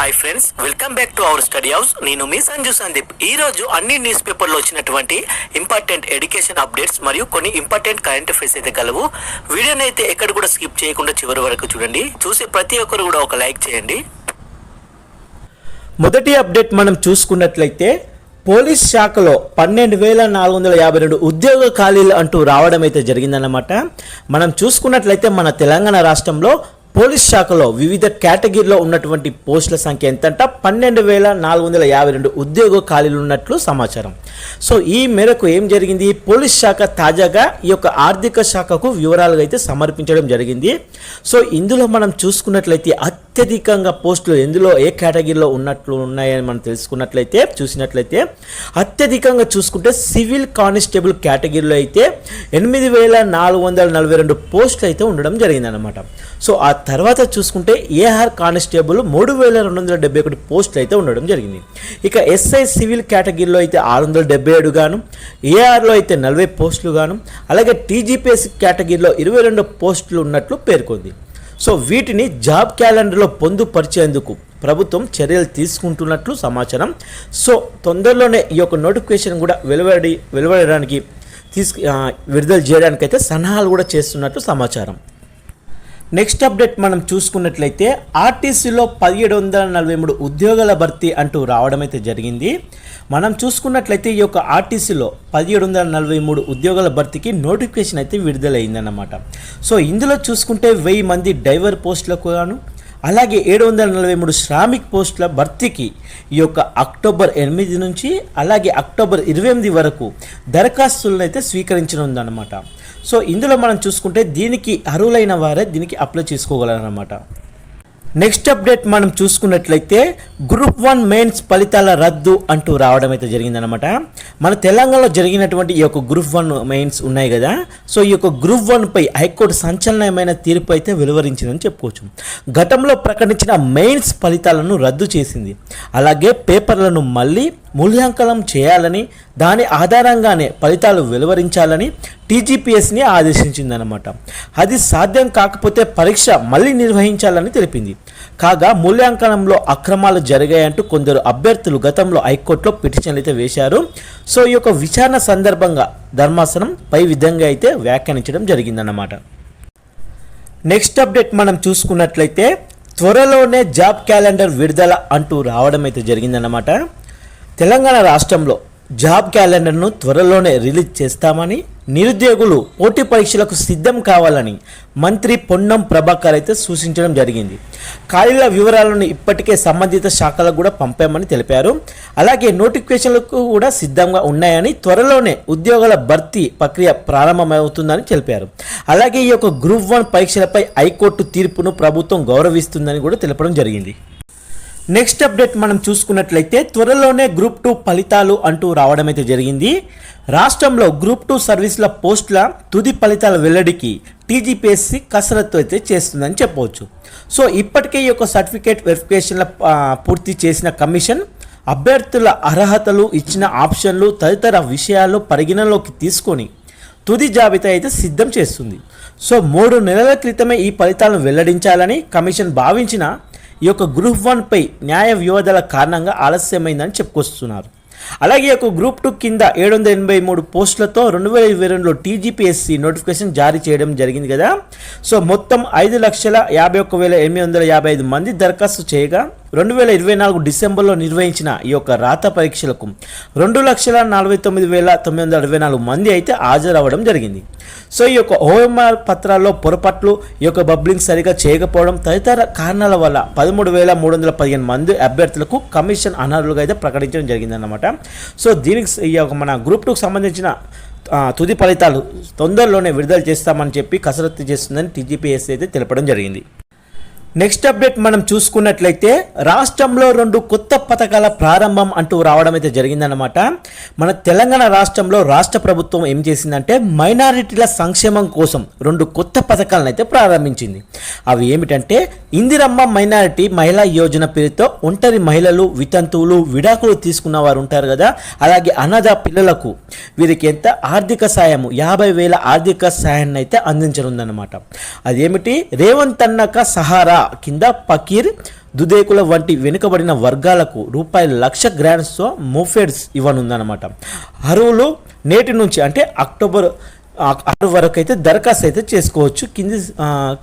Hi friends welcome back to our study house నేను మీ సంజు సందీప్. ఈ రోజు అన్ని న్యూస్ పేపర్లో వచ్చినటువంటి ఇంపార్టెంట్ ఎడ్యుకేషన్ అప్డేట్స్ మరియు కొన్ని ఇంపార్టెంట్ కరెంట్ అఫైర్స్ అయితే కలవు. వీడియోని అయితే ఎక్కడ కూడా స్కిప్ చేయకుండా చివరి వరకు చూడండి. చూసే ప్రతి ఒక్కరు కూడా ఒక లైక్ చేయండి. మొదటి అప్డేట్ మనం చూసుకున్నట్లయితే పోలీస్ శాఖలో పన్నెండు వేల నాలుగు వందల యాభై రెండు ఉద్యోగ ఖాళీలు అంటూ రావడం అయితే జరిగిందన్నమాట. మనం చూసుకున్నట్లయితే మన తెలంగాణ రాష్ట్రంలో పోలీస్ శాఖలో వివిధ కేటగిరీలో ఉన్నటువంటి పోస్టుల సంఖ్య ఎంతంట? పన్నెండు వేల నాలుగు వందల యాభై రెండు ఉద్యోగ ఖాళీలు ఉన్నట్లు సమాచారం. సో ఈ మేరకు ఏం జరిగింది? పోలీస్ శాఖ తాజాగా ఈ యొక్క ఆర్థిక శాఖకు వివరాలు అయితే సమర్పించడం జరిగింది. సో ఇందులో మనం చూసుకున్నట్లయితే అత్యధికంగా పోస్టులు ఎందులో ఏ కేటగిరీలో ఉన్నట్లు ఉన్నాయని మనం తెలుసుకున్నట్లయితే చూసినట్లయితే అత్యధికంగా చూసుకుంటే సివిల్ కానిస్టేబుల్ కేటగిరీలో అయితే ఎనిమిది వేల నాలుగు వందల నలభై రెండు పోస్టులు అయితే ఉండడం జరిగిందనమాట సో ఆ తర్వాత చూసుకుంటే ఏఆర్ కానిస్టేబుల్ మూడు వేల రెండు వందల డెబ్బై ఒకటి పోస్టులు అయితే ఉండడం జరిగింది. ఇక ఎస్ఐ సివిల్ కేటగిరీలో అయితే ఆరు వందల డెబ్బై ఏడు గాను ఏఆర్లో అయితే నలభై పోస్టులు గాను అలాగే టీజీపీఎస్ కేటగిరీలో ఇరవై రెండు పోస్టులు ఉన్నట్లు పేర్కొంది. సో వీటిని జాబ్ క్యాలెండర్లో పొందుపరిచేందుకు ప్రభుత్వం చర్యలు తీసుకుంటున్నట్లు సమాచారం. సో తొందరలోనే ఈ యొక్క నోటిఫికేషన్ కూడా వెలువడి వెలువడడానికి తీసుకు విడుదల చేయడానికి అయితే సన్నాహాలు కూడా చేస్తున్నట్లు సమాచారం. నెక్స్ట్ అప్డేట్ మనం చూసుకున్నట్లయితే ఆర్టీసీలో పదిహేడు వందల నలభై మూడు ఉద్యోగాల భర్తీ అంటూ రావడం అయితే జరిగింది. మనం చూసుకున్నట్లయితే ఈ యొక్క ఆర్టీసీలో పదిహేడు వందల నలభై మూడు ఉద్యోగాల భర్తీకి నోటిఫికేషన్ అయితే విడుదలైందన్నమాట. సో ఇందులో చూసుకుంటే వెయ్యి మంది డ్రైవర్ పోస్టులకు గాను అలాగే ఏడు వందల నలభై మూడు శ్రామిక్ పోస్టుల భర్తీకి ఈ యొక్క అక్టోబర్ ఎనిమిది నుంచి అలాగే అక్టోబర్ ఇరవై ఎనిమిది వరకు దరఖాస్తులను అయితే స్వీకరించనుందన్నమాట. సో ఇందులో మనం చూసుకుంటే దీనికి అర్హులైన వారే దీనికి అప్లై చేసుకోగలరన్నమాట. నెక్స్ట్ అప్డేట్ మనం చూసుకున్నట్లయితే గ్రూప్ వన్ మెయిన్స్ ఫలితాల రద్దు అంటూ రావడం అయితే జరిగిందనమాట మన తెలంగాణలో జరిగినటువంటి ఈ యొక్క గ్రూప్ వన్ మెయిన్స్ ఉన్నాయి కదా. సో ఈ యొక్క గ్రూప్ వన్పై హైకోర్టు సంచలనమైన తీర్పు అయితే వెలువరించిందని చెప్పుకోవచ్చు. గతంలో ప్రకటించిన మెయిన్స్ ఫలితాలను రద్దు చేసింది. అలాగే పేపర్లను మళ్ళీ మూల్యాంకనం చేయాలని దాని ఆధారంగానే ఫలితాలు వెలువరించాలని టీజీపీఎస్ని ఆదేశించిందనమాట అది సాధ్యం కాకపోతే పరీక్ష మళ్ళీ నిర్వహించాలని తెలిపింది. కాగా మూల్యాంకనంలో అక్రమాలు జరిగాయంటూ కొందరు అభ్యర్థులు గతంలో హైకోర్టులో పిటిషన్లు అయితే వేశారు. సో ఈ యొక్క విచారణ సందర్భంగా ధర్మాసనం పై విధంగా అయితే వ్యాఖ్యానించడం జరిగిందన్నమాట. నెక్స్ట్ అప్డేట్ మనం చూసుకున్నట్లయితే త్వరలోనే జాబ్ క్యాలెండర్ విడుదల అంటూ రావడం అయితే జరిగిందన్నమాట. తెలంగాణ రాష్ట్రంలో జాబ్ క్యాలెండర్ను త్వరలోనే రిలీజ్ చేస్తామని నిరుద్యోగులు పోటీ పరీక్షలకు సిద్ధం కావాలని మంత్రి పొన్నం ప్రభాకర్ అయితే సూచించడం జరిగింది. ఖాళీల వివరాలను ఇప్పటికే సంబంధిత శాఖలకు కూడా పంపామని తెలిపారు. అలాగే నోటిఫికేషన్లకు కూడా సిద్ధంగా ఉన్నాయని త్వరలోనే ఉద్యోగాల భర్తీ ప్రక్రియ ప్రారంభమవుతుందని తెలిపారు. అలాగే ఈ యొక్క గ్రూప్ వన్ పరీక్షలపై హైకోర్టు తీర్పును ప్రభుత్వం గౌరవిస్తుందని కూడా తెలపడం జరిగింది. నెక్స్ట్ అప్డేట్ మనం చూసుకున్నట్లయితే త్వరలోనే గ్రూప్ టూ ఫలితాలు అంటూ రావడం అయితే జరిగింది. రాష్ట్రంలో గ్రూప్ టూ సర్వీసుల పోస్టుల తుది ఫలితాల వెల్లడికి టీజీపీఎస్సీ కసరత్తు అయితే చేస్తుందని చెప్పవచ్చు. సో ఇప్పటికే ఈ యొక్క సర్టిఫికేట్ వెరిఫికేషన్ల పూర్తి చేసిన కమిషన్ అభ్యర్థుల అర్హతలు ఇచ్చిన ఆప్షన్లు తదితర విషయాలు పరిగణలోకి తీసుకొని తుది జాబితా అయితే సిద్ధం చేస్తుంది. సో మూడు నెలల క్రితమే ఈ ఫలితాలను వెల్లడించాలని కమిషన్ భావించిన ఈ యొక్క గ్రూప్ వన్పై న్యాయ వివాదాల కారణంగా ఆలస్యమైందని చెప్పుకొస్తున్నారు. అలాగే యొక్క గ్రూప్ టూ కింద ఏడు వందల ఎనభై మూడు పోస్టులతో రెండు వేల ఇరవై రెండులో టీజీపీఎస్సీ నోటిఫికేషన్ జారీ చేయడం జరిగింది కదా. సో మొత్తం ఐదు లక్షల యాభై ఒక్క వేల ఎనిమిది వందల యాభై ఐదు మంది దరఖాస్తు చేయగా రెండు వేల ఇరవై నాలుగు డిసెంబర్లో నిర్వహించిన ఈ యొక్క రాత పరీక్షలకు రెండు లక్షల నలభై తొమ్మిది వేల తొమ్మిది వందల అరవై నాలుగు మంది అయితే హాజరవ్వడం జరిగింది. సో ఈ యొక్క ఓఎంఆర్ పత్రాల్లో పొరపాట్లు ఈ యొక్క బబ్లింగ్ సరిగా చేయకపోవడం తదితర కారణాల వల్ల పదమూడు వేల మూడు వందల పదిహేను మంది అభ్యర్థులకు కమిషన్ అనర్హులుగా అయితే ప్రకటించడం జరిగిందన్నమాట. సో దీనికి ఈ యొక్క మన గ్రూప్ టూకి సంబంధించిన తుది ఫలితాలు తొందరలోనే విడుదల చేస్తామని చెప్పి కసరత్తు చేస్తుందని టీజీపీఎస్ అయితే తెలపడం జరిగింది. నెక్స్ట్ అప్డేట్ మనం చూసుకున్నట్లయితే రాష్ట్రంలో రెండు కొత్త పథకాల ప్రారంభం అంటూ రావడం అయితే జరిగిందనమాట మన తెలంగాణ రాష్ట్రంలో రాష్ట్ర ప్రభుత్వం ఏం చేసిందంటే మైనారిటీల సంక్షేమం కోసం రెండు కొత్త పథకాలను అయితే ప్రారంభించింది. అవి ఏమిటంటే ఇందిరమ్మ మైనారిటీ మహిళా యోజన పేరుతో ఒంటరి మహిళలు వితంతువులు విడాకులు తీసుకున్న వారు ఉంటారు కదా అలాగే అనాథ పిల్లలకు వీరికి ఎంత ఆర్థిక సాయం యాభై వేల ఆర్థిక సాయాన్ని అయితే అందించనుందనమాట అదేమిటి రేవంత్ అన్నక సహారా కింద పకీర్ దుదేకుల వంటి వెనుకబడిన వర్గాలకు రూపాయలు లక్ష గ్రాంట్స్తో మూఫెడ్స్ ఇవ్వనుందన్నమాట. అరువులు నేటి నుంచి అంటే అక్టోబర్ ఆరు వరకు అయితే దరఖాస్తు అయితే చేసుకోవచ్చు. కింది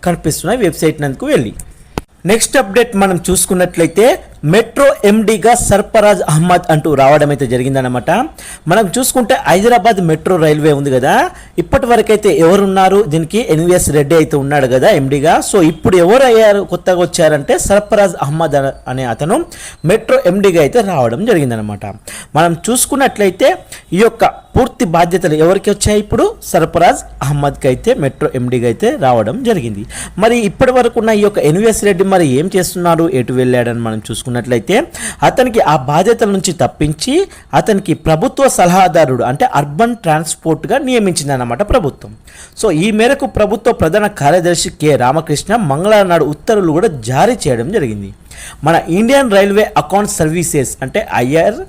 కనిపిస్తున్నాయి వెబ్సైట్ నందుకు వెళ్ళి. నెక్స్ట్ అప్డేట్ మనం చూసుకున్నట్లయితే మెట్రో ఎండీగా సర్ఫరాజ్ అహ్మద్ అంటూ రావడం అయితే జరిగిందనమాట మనం చూసుకుంటే హైదరాబాద్ మెట్రో రైల్వే ఉంది కదా. ఇప్పటి వరకైతే ఎవరున్నారు? దీనికి ఎన్విఎస్ రెడ్డి అయితే ఉన్నాడు కదా ఎండీగా సో ఇప్పుడు ఎవరు అయ్యారు కొత్తగా వచ్చారంటే సర్ఫరాజ్ అహ్మద్ అనే అతను మెట్రో ఎండీగా అయితే రావడం జరిగిందనమాట మనం చూసుకున్నట్లయితే ఈ యొక్క పూర్తి బాధ్యతలు ఎవరికి వచ్చాయి ఇప్పుడు? సర్ఫరాజ్ అహ్మద్కి అయితే మెట్రో ఎండీగా అయితే రావడం జరిగింది. మరి ఇప్పటి వరకు ఉన్న ఈ యొక్క ఎన్విఎస్ రెడ్డి మరి ఏం చేస్తున్నారు? ఎటు వెళ్ళాడని మనం చూసుకున్నట్లయితే అతనికి ఆ బాధ్యతల నుంచి తప్పించి అతనికి ప్రభుత్వ సలహాదారుడు అంటే అర్బన్ ట్రాన్స్పోర్ట్గా నియమించిందన్నమాట ప్రభుత్వం. సో ఈ మేరకు ప్రభుత్వ ప్రధాన కార్యదర్శి కె. రామకృష్ణ మంగళవారం నాడు ఉత్తర్వులు కూడా జారీ చేయడం జరిగింది. మన ఇండియన్ రైల్వే అకౌంట్ సర్వీసెస్ అంటే ఐఆర్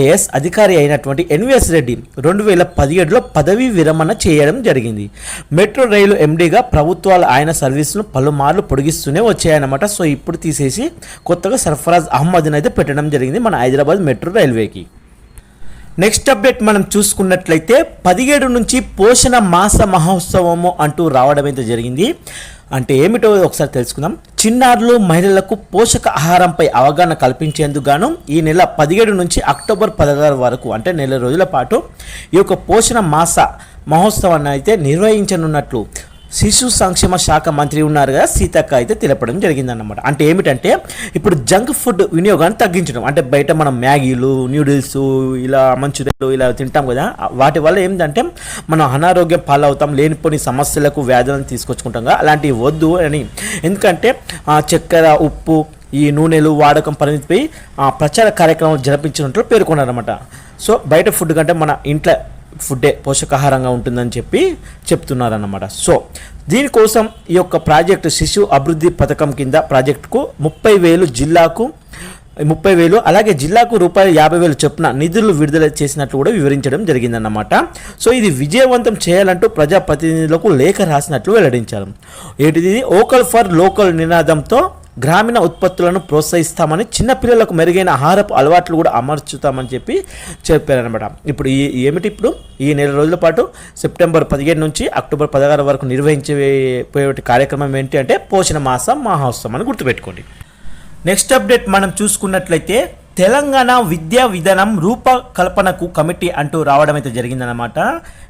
ఏఎస్ అధికారి అయినటువంటి ఎన్విఎస్ రెడ్డి రెండు వేల పదిహేడులో పదవీ విరమణ చేయడం జరిగింది. మెట్రో రైలు ఎండీగా ప్రభుత్వాలు ఆయన సర్వీసును పలుమార్లు పొడిగిస్తూనే వచ్చాయన్నమాట. సో ఇప్పుడు తీసేసి కొత్తగా సర్ఫరాజ్ అహ్మద్ని అయితే పెట్టడం జరిగింది మన హైదరాబాద్ మెట్రో రైల్వేకి. నెక్స్ట్ అప్డేట్ మనం చూసుకున్నట్లయితే పదిహేడు నుంచి పోషణ మాస మహోత్సవము అంటూ రావడం అయితే జరిగింది. అంటే ఏమిటో ఒకసారి తెలుసుకుందాం. చిన్నారులు మహిళలకు పోషక ఆహారంపై అవగాహన కల్పించేందుకు గాను ఈ నెల పదిహేడు నుంచి అక్టోబర్ పదహారు వరకు అంటే నెల రోజుల పాటు ఈ యొక్క పోషణ మాస మహోత్సవాన్ని అయితే నిర్వహించనున్నట్లు శిశు సంక్షేమ శాఖ మంత్రి ఉన్నారు కదా సీతక్క అయితే తెలపడం జరిగిందన్నమాట. అంటే ఏమిటంటే ఇప్పుడు జంక్ ఫుడ్ వినియోగాన్ని తగ్గించడం. అంటే బయట మనం మ్యాగీలు న్యూడిల్స్ ఇలా మంచుదలు ఇలా తింటాం కదా వాటి వల్ల ఏంటంటే మనం అనారోగ్యం పాలవుతాం లేనిపోని సమస్యలకు వ్యాధులను తీసుకొచ్చుకుంటాం కదా అలాంటివి వద్దు అని. ఎందుకంటే చక్కెర ఉప్పు ఈ నూనెలు వాడకం పరిమితిపై ఆ, ప్రచార కార్యక్రమం జరిపించినట్లు పేర్కొన్నారన్నమాట. సో బయట ఫుడ్ కంటే మన ఇంట్లో ఫుడ్డే పోషకాహారంగా ఉంటుందని చెప్పి చెప్తున్నారన్నమాట. సో దీనికోసం ఈ యొక్క ప్రాజెక్టు శిశు అభివృద్ధి పథకం కింద ప్రాజెక్టుకు ముప్పై వేలు జిల్లాకు ముప్పై వేలు అలాగే జిల్లాకు రూపాయలు యాభై వేలు చొప్పున నిధులు విడుదల చేసినట్లు కూడా వివరించడం జరిగిందన్నమాట. సో ఇది విజయవంతం చేయాలంటూ ప్రజాప్రతినిధులకు లేఖ రాసినట్లు వెల్లడించారు. ఏంటిది? ఓకల్ ఫర్ లోకల్ నినాదంతో గ్రామీణ ఉత్పత్తులను ప్రోత్సహిస్తామని చిన్నపిల్లలకు మెరుగైన ఆహారపు అలవాట్లు కూడా అమర్చుతామని చెప్పి చెప్పారనమాట ఇప్పుడు ఈ ఏమిటి ఇప్పుడు? ఈ నెల రోజుల పాటు సెప్టెంబర్ పదిహేను నుంచి అక్టోబర్ పదహారు వరకు నిర్వహించే పోయే కార్యక్రమం ఏంటి అంటే పోషణ మాసం మహోత్సవం అని గుర్తుపెట్టుకోండి. నెక్స్ట్ అప్డేట్ మనం చూసుకున్నట్లయితే తెలంగాణ విద్యా విధానం రూపకల్పనకు కమిటీ అంటూ రావడం అయితే జరిగిందనమాట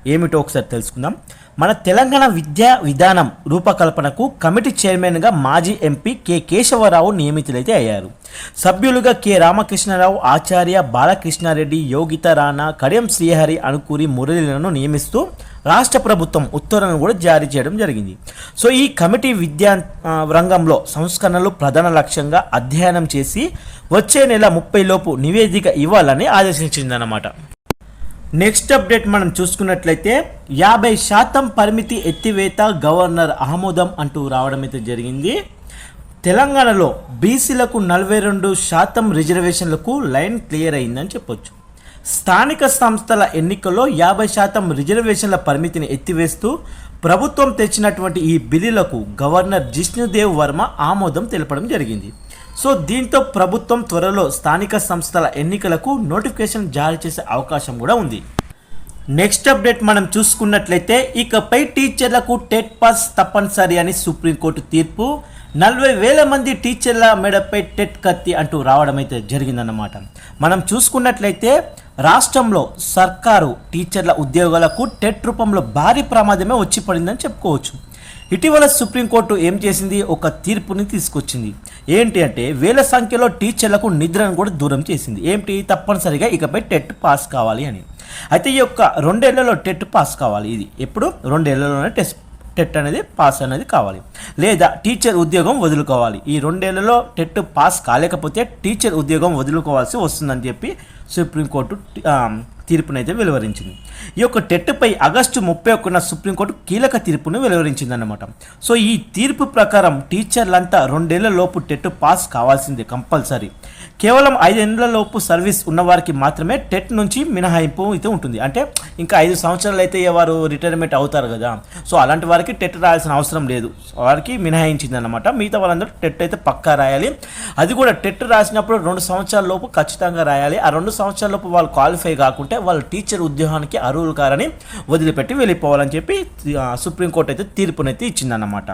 ఏమిటో ఒకసారి తెలుసుకుందాం. మన తెలంగాణ విద్యా విధానం రూపకల్పనకు కమిటీ చైర్మన్గా మాజీ ఎంపీ కె. కేశవరావు నియమితులైతే అయ్యారు. సభ్యులుగా కె. రామకృష్ణరావు ఆచార్య బాలకృష్ణారెడ్డి యోగిత రాణా కడియం శ్రీహరి అనుకూరి మురళీలను నియమిస్తూ రాష్ట్ర ప్రభుత్వం ఉత్తర్వులను కూడా జారీ చేయడం జరిగింది. సో ఈ కమిటీ విద్యా రంగంలో సంస్కరణలు ప్రధాన లక్ష్యంగా అధ్యయనం చేసి వచ్చే నెల ముప్పై లోపు నివేదిక ఇవ్వాలని ఆదేశించిందన్నమాట. నెక్స్ట్ అప్డేట్ మనం చూసుకున్నట్లయితే యాభై శాతం పరిమితి ఎత్తివేత గవర్నర్ ఆమోదం అంటూ రావడం అయితే జరిగింది. తెలంగాణలో బీసీలకు నలభై రెండు శాతం రిజర్వేషన్లకు లైన్ క్లియర్ అయిందని చెప్పొచ్చు. స్థానిక సంస్థల ఎన్నికల్లో యాభై శాతం రిజర్వేషన్ల పరిమితిని ఎత్తివేస్తూ ప్రభుత్వం తెచ్చినటువంటి ఈ బిల్లులకు గవర్నర్ జిష్ణుదేవ్ వర్మ ఆమోదం తెలపడం జరిగింది. సో దీంతో ప్రభుత్వం త్వరలో స్థానిక సంస్థల ఎన్నికలకు నోటిఫికేషన్ జారీ చేసే అవకాశం కూడా ఉంది. నెక్స్ట్ అప్డేట్ మనం చూసుకున్నట్లయితే ఇకపై టీచర్లకు టెట్ పాస్ తప్పనిసరి అని సుప్రీంకోర్టు తీర్పు. నలభై వేల మంది టీచర్ల మెడపై టెట్ కత్తి అంటూ రావడం అయితే జరిగిందన్నమాట. మనం చూసుకున్నట్లయితే రాష్ట్రంలో సర్కారు టీచర్ల ఉద్యోగాలకు టెట్ రూపంలో భారీ ప్రమాదమే వచ్చి పడిందని చెప్పుకోవచ్చు. ఇటీవల సుప్రీంకోర్టు ఏం చేసింది? ఒక తీర్పుని తీసుకొచ్చింది. ఏంటి అంటే వేల సంఖ్యలో టీచర్లకు నిద్రను కూడా దూరం చేసింది. ఏంటి? తప్పనిసరిగా ఇకపై టెట్ పాస్ కావాలి అని. అయితే ఈ యొక్క రెండేళ్ళలో టెట్ పాస్ కావాలి. ఇది ఎప్పుడు? రెండేళ్ళలోనే టెస్ట్ టెట్ అనేది పాస్ అనేది కావాలి. లేదా టీచర్ ఉద్యోగం వదులుకోవాలి. ఈ రెండేళ్ళలో టెట్ పాస్ కాలేకపోతే టీచర్ ఉద్యోగం వదులుకోవాల్సి వస్తుందని చెప్పి సుప్రీంకోర్టు తీర్పునైతే వెలువరించింది. ఈ యొక్క టెట్పై ఆగస్టు ముప్పై ఒకటిన సుప్రీంకోర్టు కీలక తీర్పును వెలువరించిందన్నమాట. సో ఈ తీర్పు ప్రకారం టీచర్లంతా రెండేళ్ళ లోపు టెట్ పాస్ కావాల్సిందే కంపల్సరీ. కేవలం ఐదేళ్ళలోపు సర్వీస్ ఉన్నవారికి మాత్రమే టెట్ నుంచి మినహాయింపు అయితే ఉంటుంది. అంటే ఇంకా ఐదు సంవత్సరాలు అయితే వారు రిటైర్మెంట్ అవుతారు కదా. సో అలాంటి వారికి టెట్ రాయాల్సిన అవసరం లేదు. వారికి మినహాయించింది అనమాట మిగతా వాళ్ళందరూ టెట్ అయితే పక్కా రాయాలి. అది కూడా టెట్ రాసినప్పుడు రెండు సంవత్సరాల లోపు ఖచ్చితంగా రాయాలి. ఆ రెండు సంవత్సరాల లోపు వాళ్ళు క్వాలిఫై కాకుంటే వాళ్ళు టీచర్ ఉద్యోగానికి అర్హులు కారని వదిలిపెట్టి వెళ్ళిపోవాలని చెప్పి సుప్రీంకోర్టు అయితే తీర్పునైతే ఇచ్చిందన్నమాట.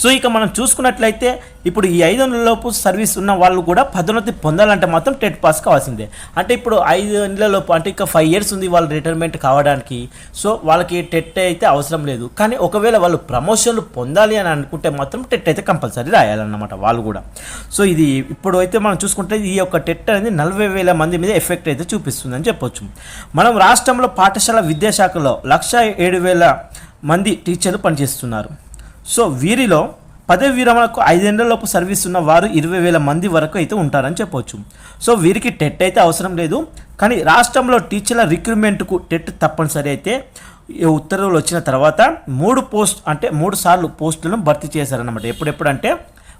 సో ఇక మనం చూసుకున్నట్లయితే ఇప్పుడు ఈ ఐదు లోపు సర్వీస్ ఉన్న వాళ్ళు కూడా పదోన్నతి పొందాలంటే మాత్రం టెట్ పాస్ కావాల్సిందే. అంటే ఇప్పుడు ఐదు లోపు అంటే ఇంకా ఫైవ్ ఇయర్స్ ఉంది వాళ్ళు రిటైర్మెంట్ కావడానికి. సో వాళ్ళకి టెట్ అయితే అవసరం లేదు. కానీ ఒకవేళ వాళ్ళు ప్రమోషన్లు పొందాలి అని అనుకుంటే మాత్రం టెట్ అయితే కంపల్సరీ రాయాలన్నమాట వాళ్ళు కూడా. సో ఇది ఇప్పుడు అయితే మనం చూసుకుంటే ఈ యొక్క టెట్ అనేది నలభై వేల మంది మీద ఎఫెక్ట్ అయితే చూపిస్తుందని చెప్పొచ్చు. మనం రాష్ట్రంలో పాఠశాల విద్యాశాఖలో లక్ష ఏడు వేల మంది టీచర్లు పనిచేస్తున్నారు. సో వీరిలో పదవి విరమణకు ఐదేళ్ళలోపు సర్వీస్ ఉన్న వారు ఇరవై వేల మంది వరకు అయితే ఉంటారని చెప్పవచ్చు సో వీరికి టెట్ అయితే అవసరం లేదు. కానీ రాష్ట్రంలో టీచర్ల రిక్రూట్మెంట్కు టెట్ తప్పనిసరి అయితే ఉత్తర్వులు వచ్చిన తర్వాత మూడు పోస్ట్ అంటే మూడు సార్లు పోస్టులను భర్తీ చేశారన్నమాట. ఎప్పుడెప్పుడు అంటే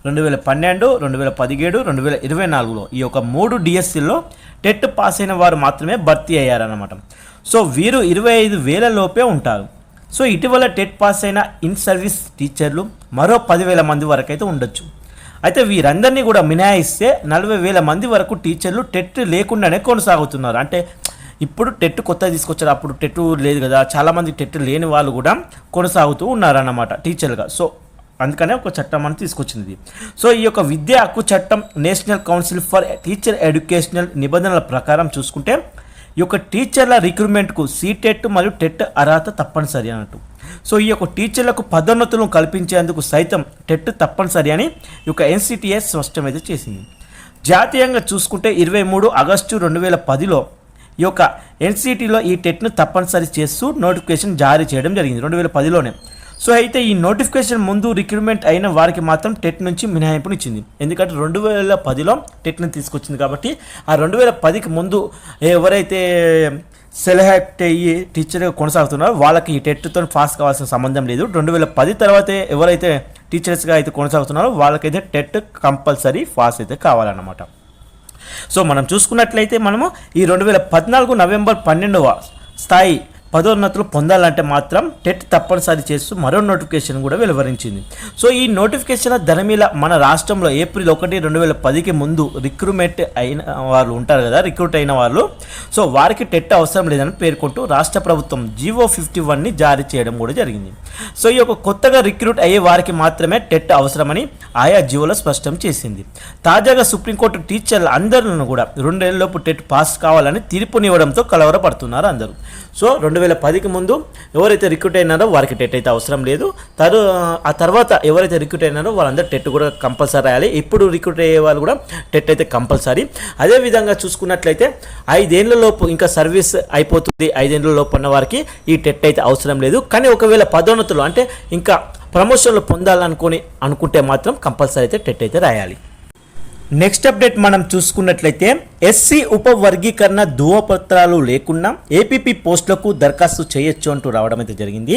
రెండు వేల పన్నెండు రెండు వేల పదిహేడు రెండు వేల ఇరవై నాలుగులో ఈ యొక్క మూడు డిఎస్సిల్లో టెట్ పాస్ అయిన వారు మాత్రమే భర్తీ అయ్యారన్నమాట. సో వీరు ఇరవై ఐదు వేల లోపే ఉంటారు. సో ఇటీవల టెట్ పాస్ అయిన ఇన్ సర్వీస్ టీచర్లు మరో పదివేల మంది వరకు అయితే ఉండొచ్చు. అయితే వీరందరినీ కూడా మినహాయిస్తే నలభై వేల మంది వరకు టీచర్లు టెట్ లేకుండానే కొనసాగుతున్నారు. అంటే ఇప్పుడు టెట్ కొత్త తీసుకొచ్చారు అప్పుడు టెట్ లేదు కదా చాలామంది టెట్ లేని వాళ్ళు కూడా కొనసాగుతూ ఉన్నారన్నమాట టీచర్గా సో అందుకనే ఒక చట్టం అని తీసుకొచ్చింది. సో ఈ యొక్క విద్యా హక్కు చట్టం national council for teacher educational నిబంధనల ప్రకారం చూసుకుంటే ఈ యొక్క టీచర్ల రిక్రూట్మెంట్కు సీటెట్ మరియు టెట్ అర్హత తప్పనిసరి అన్నట్టు. సో ఈ యొక్క టీచర్లకు పదోన్నతులను కల్పించేందుకు సైతం టెట్ తప్పనిసరి అని ఈ యొక్క ఎన్సిటిఎస్ స్పష్టమైతే చేసింది. జాతీయంగా చూసుకుంటే ఇరవై మూడు ఆగస్టు రెండు వేల పదిలో ఈ యొక్క ఎన్సిటీలో ఈ టెట్ను తప్పనిసరి చేస్తూ నోటిఫికేషన్ జారీ చేయడం జరిగింది. రెండు వేల పదిలోనే. సో అయితే ఈ నోటిఫికేషన్ ముందు రిక్రూట్మెంట్ అయిన వారికి మాత్రం టెట్ నుంచి మినహాయింపునిచ్చింది ఎందుకంటే రెండు వేల పదిలో టెట్ని తీసుకొచ్చింది కాబట్టి ఆ రెండు వేల పదికి ముందు ఎవరైతే సెలెక్ట్ అయ్యి టీచర్గా కొనసాగుతున్నారో వాళ్ళకి ఈ టెట్తో పాస్ కావాల్సిన సంబంధం లేదు. రెండు వేల పది తర్వాత ఎవరైతే టీచర్స్గా అయితే కొనసాగుతున్నారో వాళ్ళకైతే టెట్ కంపల్సరీ పాస్ అయితే కావాలన్నమాట. సో మనం చూసుకున్నట్లయితే మనము ఈ రెండు వేల పద్నాలుగు నవంబర్ పన్నెండవ స్థాయి పదోన్నతులు పొందాలంటే మాత్రం టెట్ తప్పనిసరి చేస్తూ మరో నోటిఫికేషన్ కూడా వెలువరించింది. సో ఈ నోటిఫికేషన్ ధరమీల మన రాష్ట్రంలో ఏప్రిల్ ఒకటి రెండు వేల పదికి ముందు రిక్రూట్మెంట్ అయిన వాళ్ళు ఉంటారు కదా రిక్రూట్ అయిన వాళ్ళు. సో వారికి టెట్ అవసరం లేదని పేర్కొంటూ రాష్ట్ర ప్రభుత్వం జీవో ఫిఫ్టీ వన్ని జారీ చేయడం కూడా జరిగింది. సో ఈ యొక్క కొత్తగా రిక్రూట్ అయ్యే వారికి మాత్రమే టెట్ అవసరమని ఆయా జీవోలో స్పష్టం చేసింది. తాజాగా సుప్రీంకోర్టు టీచర్ల అందరిని కూడా రెండేళ్ళలోపు టెట్ పాస్ కావాలని తీర్పునివ్వడంతో కలవరపడుతున్నారు అందరూ. సో రెండు వేల పదికి ముందు ఎవరైతే రిక్రూట్ అయినారో వారికి టెట్ అయితే అవసరం లేదు. తరు ఆ తర్వాత ఎవరైతే రిక్రూట్ అయినారో వాళ్ళందరూ టెట్ కూడా కంపల్సరీ రాయాలి. ఇప్పుడు రిక్రూట్ అయ్యే వాళ్ళు కూడా టెట్ అయితే కంపల్సరీ. అదేవిధంగా చూసుకున్నట్లయితే ఐదేళ్ళ లోపు ఇంకా సర్వీస్ అయిపోతుంది. ఐదేళ్ళ లోపు ఉన్న వారికి ఈ టెట్ అయితే అవసరం లేదు. కానీ ఒకవేళ పదోన్నతులు అంటే ఇంకా ప్రమోషన్లు పొందాలనుకొని అనుకుంటే మాత్రం కంపల్సరీ అయితే టెట్ అయితే రాయాలి. నెక్స్ట్ అప్డేట్ మనం చూసుకున్నట్లయితే ఎస్సీ ఉపవర్గీకరణ ధృవపత్రాలు లేకుండా ఏపీపీ పోస్టులకు దరఖాస్తు చేయొచ్చు అంటూ రావడం అయితే జరిగింది.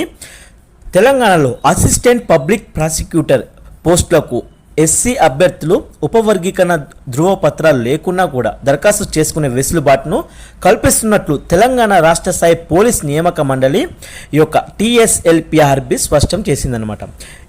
తెలంగాణలో అసిస్టెంట్ పబ్లిక్ ప్రాసిక్యూటర్ పోస్టులకు ఎస్సీ అభ్యర్థులు ఉపవర్గీకరణ ధృవపత్రాలు లేకున్నా కూడా దరఖాస్తు చేసుకునే వెసులుబాటును కల్పిస్తున్నట్లు తెలంగాణ రాష్ట్ర స్థాయి పోలీస్ నియామక మండలి ఈ యొక్క టీఎస్ఎల్పిఆర్బి స్పష్టం చేసిందనమాట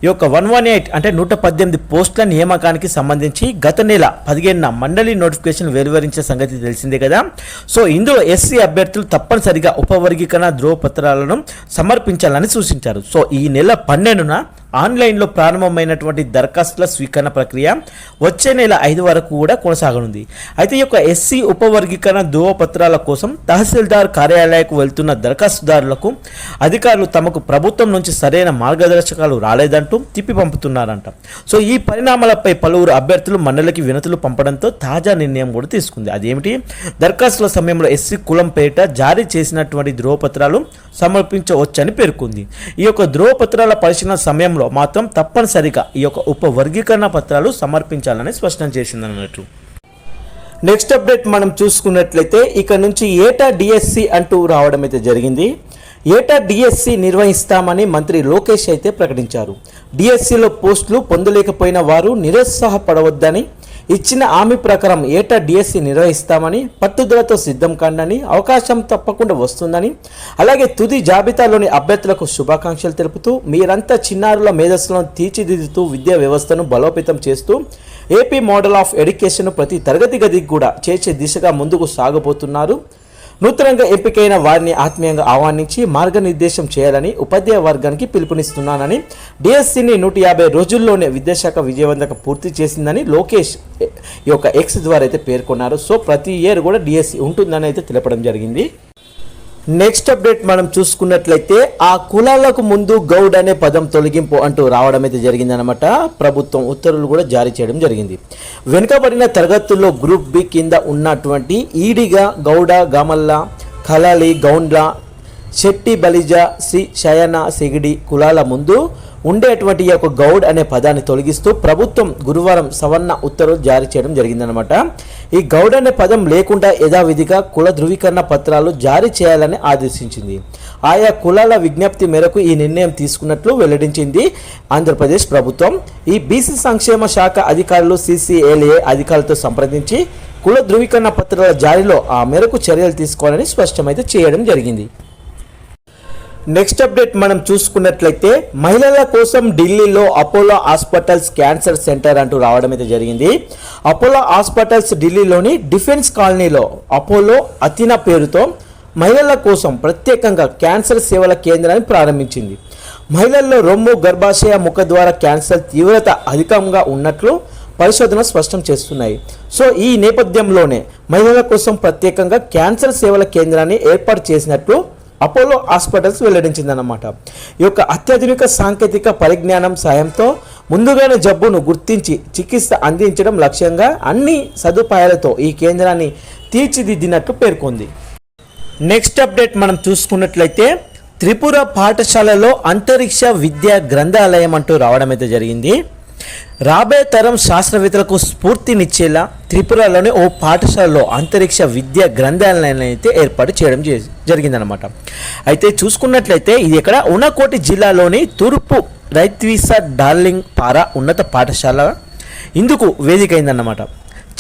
ఈ యొక్క వన్ వన్ ఎయిట్ అంటే నూట పద్దెనిమిది పోస్టుల నియామకానికి సంబంధించి గత నెల పదిహేనున మండలి నోటిఫికేషన్ వెలువరించే సంగతి తెలిసిందే కదా. సో ఇందులో ఎస్సీ అభ్యర్థులు తప్పనిసరిగా ఉపవర్గీకరణ ధృవపత్రాలను సమర్పించాలని సూచించారు. సో ఈ నెల పన్నెండున ఆన్లైన్లో ప్రారంభమైనటువంటి దరఖాస్తుల స్వీకరణ ప్రక్రియ వచ్చే నెల ఐదు వరకు కూడా కొనసాగనుంది. అయితే ఈ యొక్క ఎస్సీ ఉపవర్గీకరణ ధృవపత్రాల కోసం తహసీల్దార్ కార్యాలయకు వెళ్తున్న దరఖాస్తుదారులకు అధికారులు తమకు ప్రభుత్వం నుంచి సరైన మార్గదర్శకాలు రాలేదంటూ తిప్పి పంపుతున్నారంట. సో ఈ పరిణామాలపై పలువురు అభ్యర్థులు మండలికి వినతులు పంపడంతో తాజా నిర్ణయం కూడా తీసుకుంది. అదేమిటి? దరఖాస్తుల సమయంలో ఎస్సీ కులం పేరిట జారీ చేసినటువంటి ధృవపత్రాలు సమర్పించవచ్చని పేర్కొంది. ఈ యొక్క ధృవపత్రాల పరిశీలన సమయంలో మాత్రం తప్పనిసరిగా ఈ యొక్క ఉపవర్గీకరణ పత్రాలు సమర్పించాలని స్పష్టం చేసింది అన్నట్టు. నెక్స్ట్ అప్డేట్ మనం చూసుకున్నట్లయితే ఇక నుంచి ఏటా డిఎస్సి అంటూ రావడం అయితే జరిగింది. ఏటా డిఎస్సి నిర్వహిస్తామని మంత్రి లోకేష్ అయితే ప్రకటించారు. డిఎస్సిలో పోస్టులు పొందలేకపోయిన వారు నిరుత్సాహపడవద్దని ఇచ్చిన హామీ ప్రకారం ఏటా డిఎస్సి నిర్వహిస్తామని పట్టుదలతో సిద్ధం కండని అవకాశం తప్పకుండా వస్తుందని అలాగే తుది జాబితాలోని అభ్యర్థులకు శుభాకాంక్షలు తెలుపుతూ మీరంతా చిన్నారుల మేధస్సులను తీర్చిదిద్దుతూ విద్యా వ్యవస్థను బలోపేతం చేస్తూ ఏపీ మోడల్ ఆఫ్ ఎడ్యుకేషన్ ప్రతి తరగతి గదికి కూడా చేర్చే దిశగా ముందుకు సాగబోతున్నారు. నూతనంగా ఎంపికైన వారిని ఆత్మీయంగా ఆహ్వానించి మార్గనిర్దేశం చేయాలని ఉపాధ్యాయ వర్గానికి పిలుపునిస్తున్నానని డిఎస్సిని నూట యాభై రోజుల్లోనే విద్యాశాఖ విజయవంతంగా పూర్తి చేసిందని లోకేష్ ఈ యొక్క ఎక్స్ ద్వారా అయితే పేర్కొన్నారు. సో ప్రతి ఇయర్ కూడా డిఎస్సి ఉంటుందని అయితే తెలపడం జరిగింది. నెక్స్ట్ అప్డేట్ మనం చూసుకున్నట్లయితే ఆ కులాలకు ముందు గౌడ్ అనే పదం తొలగింపు అంటూ రావడం అయితే జరిగిందనమాట ప్రభుత్వం ఉత్తర్వులు కూడా జారీ చేయడం జరిగింది. వెనుకబడిన తరగతుల్లో గ్రూప్ బి కింద ఉన్నటువంటి ఈడిగా గౌడ గమల్ల కలాలి గౌండ్ల శెట్టి బలిజ శ్రీ శయన సిగిడి కులాల ముందు ఉండేటువంటి ఈ యొక్క గౌడ్ అనే పదాన్ని తొలగిస్తూ ప్రభుత్వం గురువారం సవరణ ఉత్తర్వులు జారీ చేయడం జరిగిందనమాట ఈ గౌడ్ అనే పదం లేకుండా యథావిధిగా కుల ధృవీకరణ పత్రాలు జారీ చేయాలని ఆదేశించింది. ఆయా కులాల విజ్ఞప్తి మేరకు ఈ నిర్ణయం తీసుకున్నట్లు వెల్లడించింది ఆంధ్రప్రదేశ్ ప్రభుత్వం. ఈ బీసీ సంక్షేమ శాఖ అధికారులు సిసిఎల్ఏ అధికారులతో సంప్రదించి కుల ధృవీకరణ పత్రాల జారీలో ఆ మేరకు చర్యలు తీసుకోవాలని స్పష్టమైతే చేయడం జరిగింది. నెక్స్ట్ అప్డేట్ మనం చూసుకున్నట్లయితే మహిళల కోసం ఢిల్లీలో అపోలో హాస్పిటల్స్ క్యాన్సర్ సెంటర్ అంటూ రావడం అయితే జరిగింది. అపోలో హాస్పిటల్స్ ఢిల్లీలోని డిఫెన్స్ కాలనీలో అపోలో అతిన పేరుతో మహిళల కోసం ప్రత్యేకంగా క్యాన్సర్ సేవల కేంద్రాన్ని ప్రారంభించింది. మహిళల్లో రొమ్ము గర్భాశయ ముఖ ద్వారా క్యాన్సర్ తీవ్రత అధికంగా ఉన్నట్లు పరిశోధన స్పష్టం చేస్తున్నాయి. సో ఈ నేపథ్యంలోనే మహిళల కోసం ప్రత్యేకంగా క్యాన్సర్ సేవల కేంద్రాన్ని ఏర్పాటు చేసినట్లు అపోలో హాస్పిటల్స్ వెల్లడించిందన్నమాట. ఈ యొక్క అత్యాధునిక సాంకేతిక పరిజ్ఞానం సాయంతో ముందుగానే జబ్బును గుర్తించి చికిత్స అందించడం లక్ష్యంగా అన్ని సదుపాయాలతో ఈ కేంద్రాన్ని తీర్చిదిద్దినట్లు పేర్కొంది. నెక్స్ట్ అప్డేట్ మనం చూసుకున్నట్లయితే త్రిపుర పాఠశాలలో అంతరిక్ష విద్యా గ్రంథాలయం అంటూ రావడం అయితే జరిగింది. రాబోయే తరం శాస్త్రవేత్తలకు స్ఫూర్తినిచ్చేలా త్రిపురలోని ఓ పాఠశాలలో అంతరిక్ష విద్యా గ్రంథాలయాన్ని అయితే ఏర్పాటు చేయడం జరిగిందనమాట అయితే చూసుకున్నట్లయితే ఇది ఇక్కడ ఉనకోటి జిల్లాలోని తూర్పు రైత్వీస డార్లింగ్ పారా ఉన్నత పాఠశాల ఇందుకు వేదికైందన్నమాట.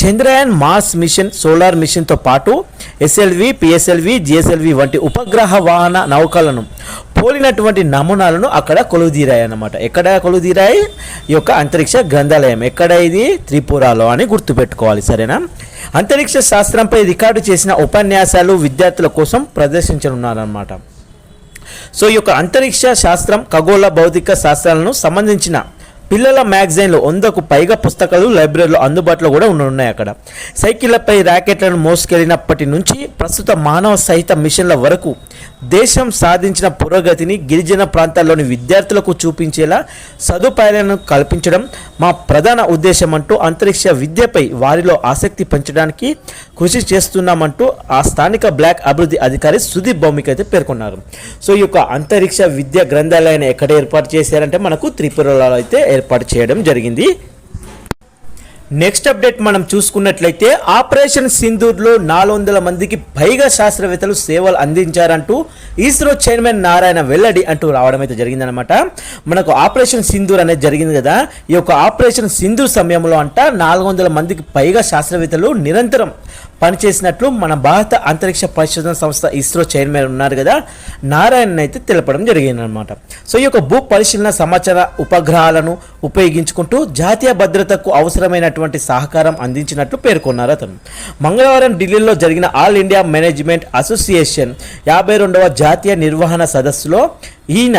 చంద్రయాన్ మాస్ మిషన్ సోలార్ మిషన్తో పాటు ఎస్ఎల్వి పిఎస్ఎల్వి జిఎస్ఎల్వి వంటి ఉపగ్రహ వాహన నౌకలను పోలినటువంటి నమూనాలను అక్కడ కొలువుదీరాయన్నమాట. ఎక్కడ కొలువుదీరాయి? ఈ యొక్క అంతరిక్ష గ్రంథాలయం. ఎక్కడ ఇది? త్రిపురలో అని గుర్తుపెట్టుకోవాలి సరేనా? అంతరిక్ష శాస్త్రంపై రికార్డు చేసిన ఉపన్యాసాలు విద్యార్థుల కోసం ప్రదర్శించనున్నారన్నమాట. సో ఈ యొక్క అంతరిక్ష శాస్త్రం ఖగోళ భౌతిక శాస్త్రాలను సంబంధించిన పిల్లల మ్యాగజైన్లు వందకు పైగా పుస్తకాలు లైబ్రరీలో అందుబాటులో కూడా ఉన్నాయి అక్కడ. సైకిళ్ళపై ర్యాకెట్లను మోసుకెళ్ళినప్పటి నుంచి ప్రస్తుత మానవ సహిత మిషన్ల వరకు దేశం సాధించిన పురోగతిని గిరిజన ప్రాంతాల్లోని విద్యార్థులకు చూపించేలా సదుపాయాలను కల్పించడం మా ప్రధాన ఉద్దేశం అంటూ అంతరిక్ష విద్యపై వారిలో ఆసక్తి పెంచడానికి కృషి చేస్తున్నామంటూ ఆ స్థానిక బ్లాక్ అభివృద్ధి అధికారి సుదీప్ భౌమిక్ అయితే పేర్కొన్నారు. సో ఈ యొక్క అంతరిక్ష విద్యా గ్రంథాలయాన్ని ఎక్కడ ఏర్పాటు చేశారంటే మనకు త్రిపురలో అయితే ఏర్పాటు చేయడం జరిగింది. నెక్స్ట్ అప్డేట్ మనం చూసుకున్నట్లయితే ఆపరేషన్ సింధూర్లో నాలుగు వందల మందికి పైగా శాస్త్రవేత్తలు సేవలు అందించారంటూ ఇస్రో చైర్మన్ నారాయణ వెల్లడి అంటూ రావడం అయితే జరిగిందనమాట మనకు ఆపరేషన్ సింధూర్ అనేది జరిగింది కదా ఈ యొక్క ఆపరేషన్ సింధూర్ సమయంలో అంట నాలుగు వందల మందికి పైగా శాస్త్రవేత్తలు నిరంతరం పనిచేసినట్లు మన భారత అంతరిక్ష పరిశోధన సంస్థ ఇస్రో చైర్మన్ ఉన్నారు కదా. నారాయణ అయితే తెలపడం జరిగిందనమాట సో ఈ యొక్క భూ పరిశీలన సమాచార ఉపగ్రహాలను ఉపయోగించుకుంటూ జాతీయ భద్రతకు అవసరమైనటువంటి సహకారం అందించినట్లు పేర్కొన్నారు అతను. మంగళవారం ఢిల్లీలో జరిగిన ఆల్ ఇండియా మేనేజ్మెంట్ అసోసియేషన్ యాభై రెండవ జాతీయ నిర్వహణ సదస్సులో ఈయన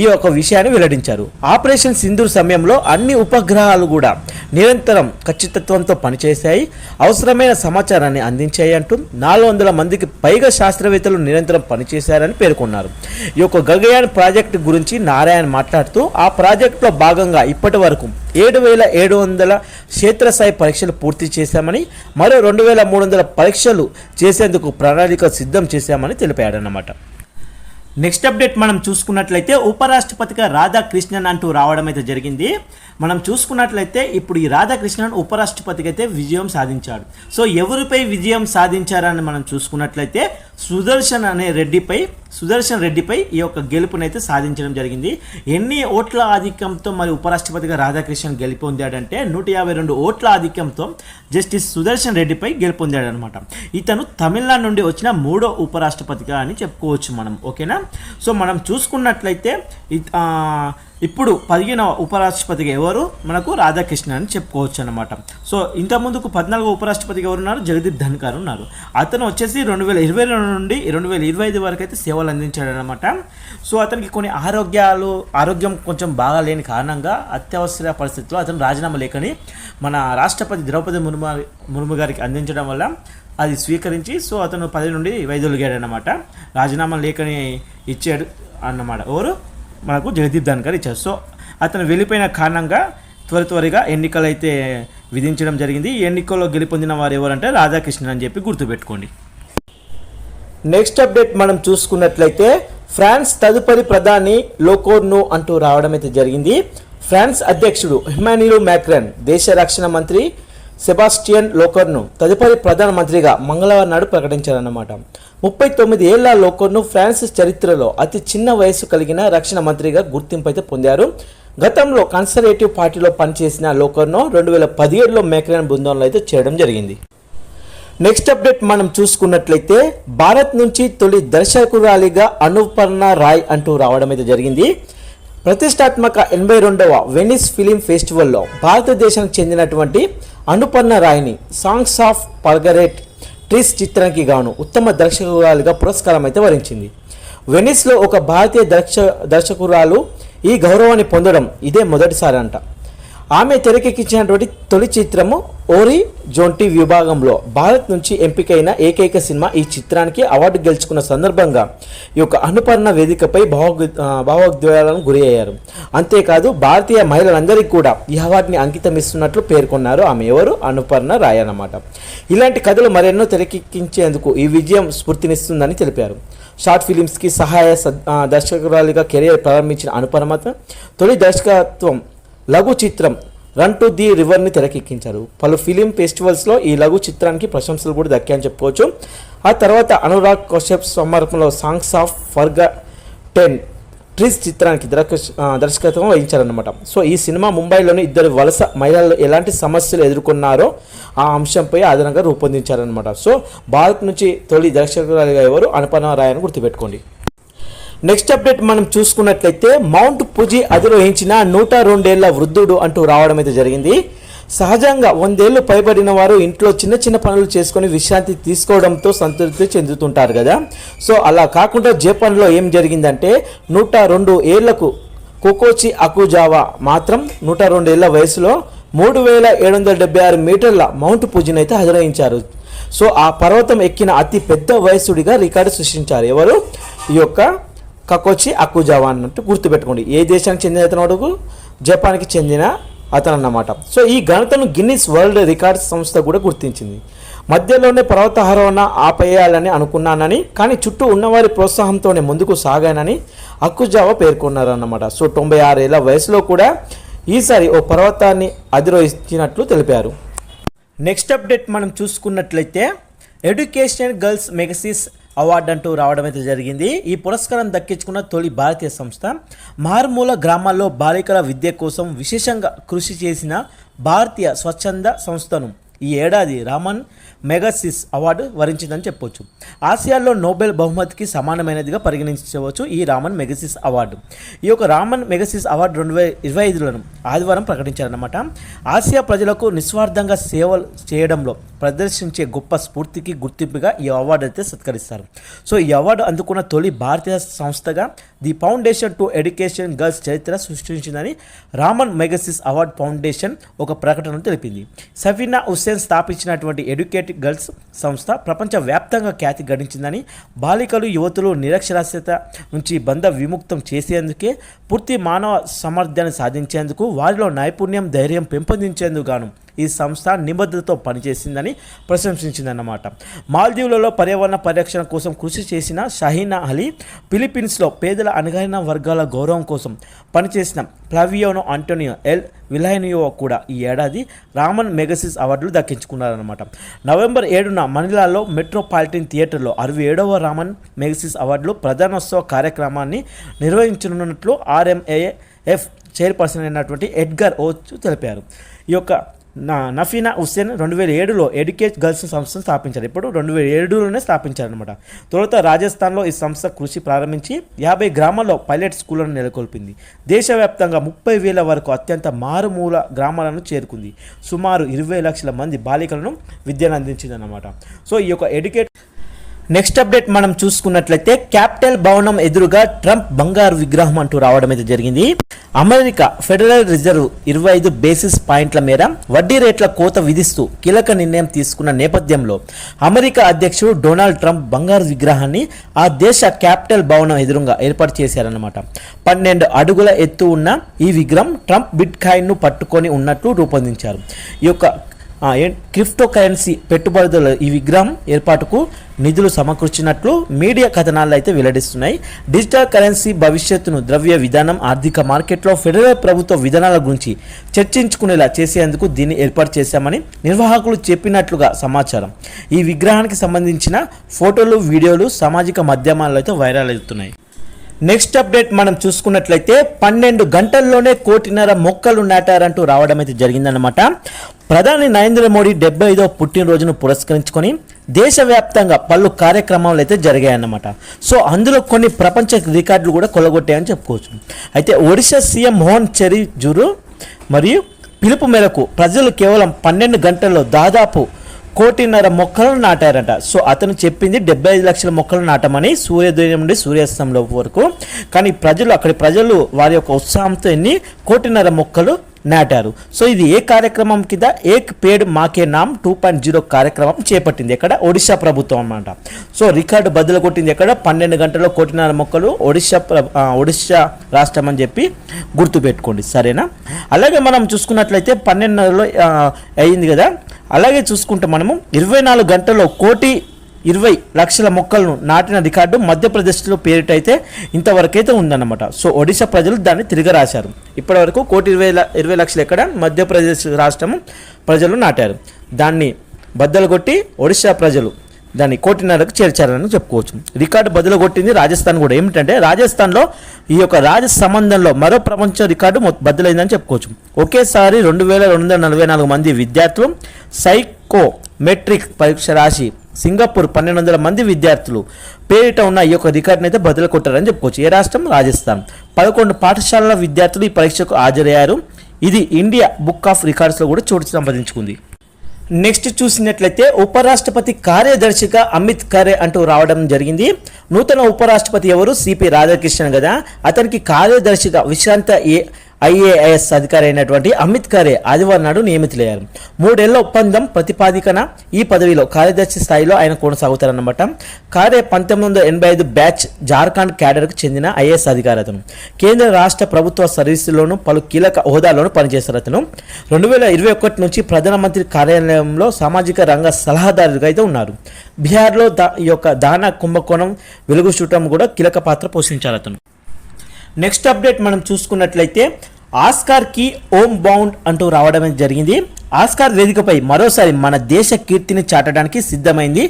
ఈ యొక్క విషయాన్ని వెల్లడించారు. ఆపరేషన్ సింధూర్ సమయంలో అన్ని ఉపగ్రహాలు కూడా నిరంతరం ఖచ్చితత్వంతో పనిచేశాయి. అవసరమైన సమాచారాన్ని అందించాయి అంటూ నాలుగు వందల మందికి పైగా శాస్త్రవేత్తలు నిరంతరం పనిచేశారని పేర్కొన్నారు. ఈ యొక్క గగయాన్ ప్రాజెక్టు గురించి నారాయణ మాట్లాడుతూ ఆ ప్రాజెక్టులో భాగంగా ఇప్పటి వరకు ఏడు వేల ఏడు వందల క్షేత్రస్థాయి పరీక్షలు పూర్తి చేశామని మరో రెండు వేల మూడు వందల పరీక్షలు చేసేందుకు ప్రణాళిక సిద్ధం చేశామని తెలిపాడన్నమాట. నెక్స్ట్ అప్డేట్ మనం చూసుకున్నట్లయితే ఉపరాష్ట్రపతిగా రాధాకృష్ణన్ అంటూ రావడం అయితే జరిగింది. మనం చూసుకున్నట్లయితే ఇప్పుడు ఈ రాధాకృష్ణన్ ఉపరాష్ట్రపతిగా అయితే విజయం సాధించాడు. సో ఎవరిపై విజయం సాధించారని మనం చూసుకున్నట్లయితే సుదర్శన్ అనే రెడ్డిపై సుదర్శన్ రెడ్డిపై ఈ యొక్క గెలుపునైతే సాధించడం జరిగింది. ఎన్ని ఓట్ల ఆధిక్యంతో మరి ఉపరాష్ట్రపతిగా రాధాకృష్ణన్ గెలుపొందాడంటే నూట యాభై రెండు ఓట్ల ఆధిక్యంతో జస్టిస్ సుదర్శన్ రెడ్డిపై గెలుపొందాడనమాట. ఇతను తమిళనాడు నుండి వచ్చిన మూడో ఉపరాష్ట్రపతిగా అని చెప్పుకోవచ్చు మనం ఓకేనా? సో మనం చూసుకున్నట్లయితే ఇప్పుడు పదిహేనవ ఉపరాష్ట్రపతిగా ఎవరు? మనకు రాధాకృష్ణ అని చెప్పుకోవచ్చు అనమాట సో ఇంత ముందుకు పద్నాలుగో ఉపరాష్ట్రపతిగా ఎవరు ఉన్నారు జగదీప్ ధన్కర్ ఉన్నారు. అతను వచ్చేసి రెండు వేల ఇరవై రెండు నుండి రెండు వేల ఇరవై ఐదు వరకు అయితే సేవలు అందించాడు అనమాట సో అతనికి కొన్ని ఆరోగ్యాలు ఆరోగ్యం కొంచెం బాగా లేని కారణంగా అత్యవసర పరిస్థితుల్లో అతను రాజీనామా లేఖని మన రాష్ట్రపతి ద్రౌపది ముర్ము ముర్ము గారికి అందించడం వల్ల అది స్వీకరించి సో అతను పది నుండి వైదొలిగాడు అనమాట రాజీనామా లేఖని ఇచ్చాడు అన్నమాట. ఎవరు? మనకు జగదీప్ ధన్కర్ ఇచ్చారు. సో అతను వెళ్ళిపోయిన కారణంగా త్వర త్వరగా ఎన్నికలు అయితే విధించడం జరిగింది. ఈ ఎన్నికల్లో గెలుపొందిన వారు ఎవరంటే రాధాకృష్ణన్ అని చెప్పి గుర్తుపెట్టుకోండి. నెక్స్ట్ అప్డేట్ మనం చూసుకున్నట్లయితే ఫ్రాన్స్ తదుపరి ప్రధాని లోకోర్ను అంటూ రావడం అయితే జరిగింది. ఫ్రాన్స్ అధ్యక్షుడు హిమానియు మ్యాక్రన్ దేశ రక్షణ మంత్రి సెబాస్టియన్ లోకర్ను తదుపరి ప్రధానమంత్రిగా మంగళవారం నాడు ప్రకటించారన్నమాట. ముప్పై తొమ్మిది ఏళ్ళ లోకర్ను ఫ్రాన్స్ చరిత్రలో అతి చిన్న వయసు కలిగిన రక్షణ మంత్రిగా గుర్తింపు అయితే పొందారు. గతంలో కన్సర్వేటివ్ పార్టీలో పనిచేసిన లోకర్ను రెండు వేల పదిహేడులో మేక్రన్ బృందంలో అయితే చేయడం జరిగింది. నెక్స్ట్ అప్డేట్ మనం చూసుకున్నట్లయితే భారత్ నుంచి తొలి దర్శకురాలిగా అనుపర్ణ రాయ్ అంటూ రావడం అయితే జరిగింది. ప్రతిష్టాత్మక ఎనభై రెండవ వెనిస్ ఫిలిం ఫెస్టివల్లో భారతదేశానికి చెందినటువంటి అనుపర్ణ రాయ్ని సాంగ్స్ ఆఫ్ పర్గరేట్ ట్రీస్ చిత్రానికి గాను ఉత్తమ దర్శకురాలుగా పురస్కారం అయితే వరించింది. వెనిస్లో ఒక భారతీయ దర్శ దర్శకురాలు ఈ గౌరవాన్ని పొందడం ఇదే మొదటిసారి అంట. ఆమె తెరకెక్కించినటువంటి తొలి చిత్రము ఓరి జోంటి విభాగంలో భారత్ నుంచి ఎంపికైన ఏకైక సినిమా ఈ చిత్రానికి అవార్డు గెలుచుకున్న సందర్భంగా ఈ యొక్క అనుపర్ణ వేదికపై భావ భావోద్వేగాలను గురి అయ్యారు. అంతేకాదు భారతీయ మహిళలందరికీ కూడా ఈ అవార్డుని అంకితం ఇస్తున్నట్లు పేర్కొన్నారు ఆమె. ఎవరు? అనుపర్ణ రాయ్ అన్నమాట. ఇలాంటి కథలు మరెన్నో తెరకెక్కించేందుకు ఈ విజయం స్ఫూర్తినిస్తుందని తెలిపారు. షార్ట్ ఫిలిమ్స్కి సహాయ సద్- దర్శకురాలిగా కెరీర్ ప్రారంభించిన అనుపరమత తొలి దర్శకత్వం లఘు చిత్రం రన్ టు ది రివర్ని తెరకెక్కించారు. పలు ఫిలిం ఫెస్టివల్స్లో ఈ లఘు చిత్రానికి ప్రశంసలు కూడా దక్కాయని చెప్పుకోవచ్చు. ఆ తర్వాత అనురాగ్ కశ్యప్ సమర్పణలో సాంగ్స్ ఆఫ్ ఫర్గా టెన్ ట్రీస్ చిత్రానికి దర్శకత్వం వహించారనమాట సో ఈ సినిమా ముంబైలోని ఇద్దరు వలస మహిళలు ఎలాంటి సమస్యలు ఎదుర్కొన్నారో ఆ అంశంపై ఆధారంగా రూపొందించారనమాట సో భారత్ నుంచి తొలి దర్శకురాలిగా ఎవరు? అనుపర్ణ రాయ్ అని గుర్తుపెట్టుకోండి. నెక్స్ట్ అప్డేట్ మనం చూసుకున్నట్లయితే మౌంట్ పుజి అధిరోహించిన నూట రెండేళ్ళ వృద్ధుడు అంటూ రావడం అయితే జరిగింది. సహజంగా వందేళ్ళు పైబడిన వారు ఇంట్లో చిన్న చిన్న పనులు చేసుకొని విశ్రాంతి తీసుకోవడంతో సంతృప్తి చెందుతుంటారు కదా. సో అలా కాకుండా జపాన్లో ఏం జరిగిందంటే నూట రెండు ఏళ్ళకు కోకోచి అకుజావా మాత్రం నూట రెండు వయసులో మూడు వేల ఏడు వందల డెబ్బై ఆరు మీటర్ల మౌంట్ పూజిని అయితే అధిరోహించారు. సో ఆ పర్వతం ఎక్కిన అతి పెద్ద వయసుడిగా రికార్డు సృష్టించారు ఎవరు? ఈ యొక్క కకోచి అక్కుజావా అన్నట్టు గుర్తుపెట్టుకోండి. ఏ దేశానికి చెందిన అతను అడుగు? జపాన్కి చెందిన అతను అన్నమాట సో ఈ ఘనతను గిన్నిస్ వరల్డ్ రికార్డ్స్ సంస్థ కూడా గుర్తించింది. మధ్యలోనే పర్వతారోహణ ఆపేయాలని అనుకున్నానని కానీ చుట్టూ ఉన్నవారి ప్రోత్సాహంతోనే ముందుకు సాగానని అక్కుజావా పేర్కొన్నారన్నమాట. సో తొంభై ఆరేళ్ళ వయసులో కూడా ఈసారి ఓ పర్వతాన్ని అధిరోహించినట్లు తెలిపారు. నెక్స్ట్ అప్డేట్ మనం చూసుకున్నట్లయితే ఎడ్యుకేషన్ గర్ల్స్ మెగసీస్ అవార్డు అంటూ రావడం అయితే జరిగింది. ఈ పురస్కారం దక్కించుకున్న తొలి భారతీయ సంస్థ మారుమూల గ్రామాల్లో బాలికల విద్య కోసం విశేషంగా కృషి చేసిన భారతీయ స్వచ్ఛంద సంస్థను ఈ ఏడాది రామన్ మెగాసిస్ అవార్డు వరించిందని చెప్పొచ్చు. ఆసియాలో నోబెల్ బహుమతికి సమానమైనదిగా పరిగణించవచ్చు ఈ రామన్ మెగసిస్ అవార్డు. ఈ యొక్క రామన్ మెగసిస్ అవార్డు రెండు వేల ఇరవై ఐదులను ఆదివారం ప్రకటించారన్నమాట. ఆసియా ప్రజలకు నిస్వార్థంగా సేవలు చేయడంలో ప్రదర్శించే గొప్ప స్ఫూర్తికి గుర్తింపుగా ఈ అవార్డు అయితే సత్కరిస్తారు. సో ఈ అవార్డు అందుకున్న తొలి భారతీయ సంస్థగా the foundation to education girls చరిత్ర సృష్టించిందని రామన్ మెగసిస్ అవార్డ్ ఫౌండేషన్ ఒక ప్రకటన తెలిపింది. సఫీనా హుస్సేన్ స్థాపించినటువంటి ఎడ్యుకేట్ గర్ల్స్ సంస్థ ప్రపంచవ్యాప్తంగా ఖ్యాతి గడించిందని బాలికలు యువతులు నిరక్షరాస్యత నుంచి బంధ విముక్తం చేసేందుకే పూర్తి మానవ సామర్థ్యాన్ని సాధించేందుకు వారిలో నైపుణ్యం ధైర్యం పెంపొందించేందుకు గాను ఈ సంస్థ నిబద్ధతతో పనిచేసిందని ప్రశంసించిందన్నమాట. మాల్దీవులలో పర్యావరణ పరిరక్షణ కోసం కృషి చేసిన షహీనా అలీ ఫిలిప్పీన్స్లో పేదల అణగారిన వర్గాల గౌరవం కోసం పనిచేసిన ఫ్లావియోనో ఆంటోనియో ఎల్ విలైనియో కూడా ఈ ఏడాది రామన్ మెగసిస్ అవార్డులు దక్కించుకున్నారన్నమాట. నవంబర్ ఏడున మనిలాలో మెట్రోపాలిటన్ థియేటర్లో అరవై ఏడవ రామన్ మెగసిస్ అవార్డులు ప్రధానోత్సవ కార్యక్రమాన్ని నిర్వహించనున్నట్లు ఆర్ఎంఏఎఫ్ చైర్పర్సన్ అయినటువంటి ఎడ్గర్ ఓచ్ తెలిపారు. ఈ యొక్క నా నఫీనా హుస్సేన్ రెండు వేల ఏడులో ఎడ్యుకేట్ గర్ల్స్ సంస్థను స్థాపించారు. ఇప్పుడు రెండు వేల ఏడులోనే స్థాపించారనమాట తొలుత రాజస్థాన్లో ఈ సంస్థ కృషి ప్రారంభించి యాభై గ్రామాల్లో పైలట్ స్కూళ్ళను నెలకొల్పింది. దేశవ్యాప్తంగా ముప్పై వేల వరకు అత్యంత మారుమూల గ్రామాలను చేరుకుంది. సుమారు ఇరవై లక్షల మంది బాలికలను విద్యను అందించిందన్నమాట. సో ఈ యొక్క ఎడ్యుకేట్ నెక్స్ట్ అప్డేట్ మనం చూసుకున్నట్లయితే క్యాపిటల్ భవనం ఎదురుగా ట్రంప్ బంగారు విగ్రహం అంటూ రావడం అయితే జరిగింది. అమెరికా ఫెడరల్ రిజర్వ్ ఇరవై ఐదు బేసిస్ పాయింట్ల మేర వడ్డీ రేట్ల కోత విధిస్తూ కీలక నిర్ణయం తీసుకున్న నేపథ్యంలో అమెరికా అధ్యక్షుడు డొనాల్డ్ ట్రంప్ బంగారు విగ్రహాన్ని ఆ దేశ క్యాపిటల్ భవనం ఎదురుగా ఏర్పాటు చేశారన్నమాట. పన్నెండు అడుగుల ఎత్తు ఉన్న ఈ విగ్రహం ట్రంప్ బిట్ కాయిన్ను పట్టుకొని ఉన్నట్లు రూపొందించారు. ఈ యొక్క క్రిప్టో కరెన్సీ పెట్టుబడుల ఈ విగ్రహం ఏర్పాటుకు నిధులు సమకూర్చినట్లు మీడియా కథనాలు అయితే వెల్లడిస్తున్నాయి. డిజిటల్ కరెన్సీ భవిష్యత్తును ద్రవ్య విధానం ఆర్థిక మార్కెట్లో ఫెడరల్ ప్రభుత్వ విధానాల గురించి చర్చించుకునేలా చేసేందుకు దీన్ని ఏర్పాటు చేశామని నిర్వాహకులు చెప్పినట్లుగా సమాచారం. ఈ విగ్రహానికి సంబంధించిన ఫోటోలు వీడియోలు సామాజిక మాధ్యమాల్లో అయితే వైరల్ అవుతున్నాయి. నెక్స్ట్ అప్డేట్ మనం చూసుకున్నట్లయితే పన్నెండు గంటల్లోనే కోటిన్నర మొక్కలు నాటారంటూ రావడం అయితే జరిగిందనమాట ప్రధాని నరేంద్ర మోడీ డెబ్బై ఐదో పుట్టినరోజును పురస్కరించుకొని దేశవ్యాప్తంగా పలు కార్యక్రమాలు అయితే జరిగాయన్నమాట. సో అందులో కొన్ని ప్రపంచ రికార్డులు కూడా కొలగొట్టాయని చెప్పుకోవచ్చు. అయితే ఒడిశా సీఎం మోహన్ చెరి జురు మరియు పిలుపు మేరకు ప్రజలు కేవలం పన్నెండు గంటల్లో దాదాపు కోటిన్నర మొక్కలను నాటారట. సో అతను చెప్పింది డెబ్బై ఐదు లక్షల మొక్కలు నాటమని సూర్యోదయం నుండి సూర్యాస్తంలో వరకు. కానీ ప్రజలు అక్కడి ప్రజలు వారి యొక్క ఉత్సాహంతో ఎన్ని కోటిన్నర మొక్కలు నాటారు. సో ఇది ఏ కార్యక్రమం కింద ఏక్ పేడ్ మాకే నామ్ టూ పాయింట్ జీరో కార్యక్రమం చేపట్టింది. ఎక్కడ? ఒడిశా ప్రభుత్వం అన్నమాట. సో రికార్డు బదులు కొట్టింది ఎక్కడ? పన్నెండు గంటల్లో కోటిన్నర మొక్కలు ఒడిశా ప్ర- ఒడిశా రాష్ట్రం అని చెప్పి గుర్తుపెట్టుకోండి. సరేనా? అలాగే మనం చూసుకున్నట్లయితే పన్నెండున్నరలో అయింది కదా? అలాగే చూసుకుంటే మనము ఇరవై నాలుగు గంటల్లో కోటి ఇరవై లక్షల మొక్కలను నాటిన రికార్డు మధ్యప్రదేశ్లో పేరిటైతే ఇంతవరకైతే ఉందన్నమాట. సో ఒడిశా ప్రజలు దాన్ని తిరిగి రాశారు ఇప్పటివరకు కోటి ఇరవై ఇరవై లక్షలు ఎక్కడ? మధ్యప్రదేశ్ రాష్ట్రం ప్రజలు నాటారు. దాన్ని బద్దలు కొట్టి ఒడిశా ప్రజలు దాన్ని కోటిన్నరకు చేర్చారని చెప్పుకోవచ్చు. రికార్డు బదులు కొట్టింది రాజస్థాన్ కూడా. ఏమిటంటే రాజస్థాన్లో ఈ యొక్క రాజ సంబంధంలో మరో ప్రపంచ రికార్డు బద్దలైందని చెప్పుకోవచ్చు. ఒకేసారి రెండు వేల రెండు వందల నలభై నాలుగు మంది విద్యార్థులు సైకోమెట్రిక్ పరీక్ష రాసి సింగపూర్ పన్నెండు వందల మంది విద్యార్థులు పేరిట ఉన్న ఈ యొక్క రికార్డును అయితే బదులు కొట్టారని చెప్పుకోవచ్చు. ఏ రాష్ట్రం? రాజస్థాన్. పదకొండు పాఠశాలల విద్యార్థులు ఈ పరీక్షకు హాజరయ్యారు. ఇది ఇండియా బుక్ ఆఫ్ రికార్డ్స్లో కూడా చోటు సంపాదించుకుంది. నెక్స్ట్ చూసినట్లయితే ఉపరాష్ట్రపతి కార్యదర్శిగా అమిత్ ఖరే అంటూ రావడం జరిగింది. నూతన ఉపరాష్ట్రపతి ఎవరు? సిపి రాధాకృష్ణన్ కదా. అతనికి కార్యదర్శిగా విశ్రాంత ఏ ఐఏఎస్ అధికారి అయినటువంటి అమిత్ ఖరే ఆదివారం నాడు నియమితులయ్యారు. మూడేళ్ళ ఒప్పందం ప్రతిపాదికన ఈ పదవిలో కార్యదర్శి స్థాయిలో ఆయన కొనసాగుతారన్నమాట. ఖారే పంతొమ్మిది వందల ఎనభై ఐదు బ్యాచ్ జార్ఖండ్ క్యాడర్కు చెందిన ఐఏఎస్ అధికారి అతను. కేంద్ర రాష్ట్ర ప్రభుత్వ సర్వీసులోను పలు కీలక హోదాలోను పనిచేస్తారు అతను. రెండు వేల ఇరవై ఒకటి నుంచి ప్రధానమంత్రి కార్యాలయంలో సామాజిక రంగ సలహాదారుగా అయితే ఉన్నారు. బీహార్లో దా ఈ యొక్క దాన కుంభకోణం వెలుగు చూడటం కూడా కీలక పాత్ర పోషించారు అతను. నెక్స్ట్ అప్డేట్ మనం చూసుకున్నట్లయితే ఆస్కార్కి ఓం బౌండ్ అంటూ రావడం అనేది జరిగింది. ఆస్కార్ వేదికపై మరోసారి మన దేశ కీర్తిని చాటడానికి సిద్ధమైంది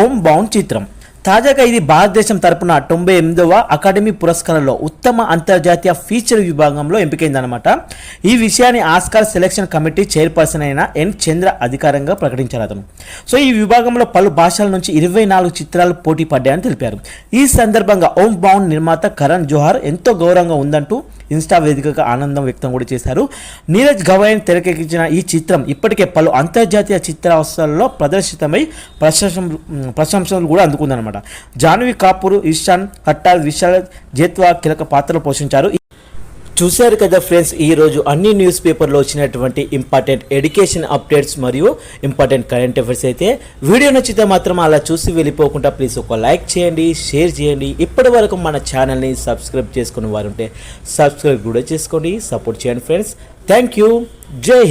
ఓం బౌండ్ చిత్రం. తాజాగా ఇది భారతదేశం తరపున తొంభై ఎనిమిదవ అకాడమీ పురస్కారంలో ఉత్తమ అంతర్జాతీయ ఫీచర్ విభాగంలో ఎంపికైందనమాట ఈ విషయాన్ని ఆస్కార్ సెలక్షన్ కమిటీ చైర్పర్సన్ అయిన ఎన్ చంద్ర అధికారంగా ప్రకటించారు అతను. సో ఈ విభాగంలో పలు భాషల నుంచి ఇరవై నాలుగు చిత్రాలు పోటీ పడ్డాయని తెలిపారు. ఈ సందర్భంగా ఓం బౌండ్ నిర్మాత కరణ్ జోహార్ ఎంతో గౌరవంగా ఉందంటూ ఇన్స్టా వేదికగా ఆనందం వ్యక్తం కూడా చేశారు. నీరజ్ గవాయన్ తెరకెక్కించిన ఈ చిత్రం ఇప్పటికే పలు అంతర్జాతీయ చిత్రోత్సవాల్లో ప్రదర్శితమై ప్రశంస ప్రశంసలు కూడా అందుకుందనమాట జాన్వి కాపూర్ ఇషాన్ కట్టాల్ విశాల్ జేత్వా కీలక పాత్రలు పోషించారు. చూశారు కదా ఫ్రెండ్స్ ఈరోజు అన్ని న్యూస్ పేపర్లో వచ్చినటువంటి ఇంపార్టెంట్ ఎడ్యుకేషన్ అప్డేట్స్ మరియు ఇంపార్టెంట్ కరెంట్ అఫైర్స్ అయితే వీడియో నచ్చితే మాత్రం అలా చూసి వెళ్ళిపోకుండా ప్లీజ్ ఒక లైక్ చేయండి షేర్ చేయండి. ఇప్పటి వరకు మన ఛానల్ని సబ్స్క్రైబ్ చేసుకున్న వారు ఉంటే సబ్స్క్రైబ్ కూడా చేసుకోండి సపోర్ట్ చేయండి ఫ్రెండ్స్. Thank you. జై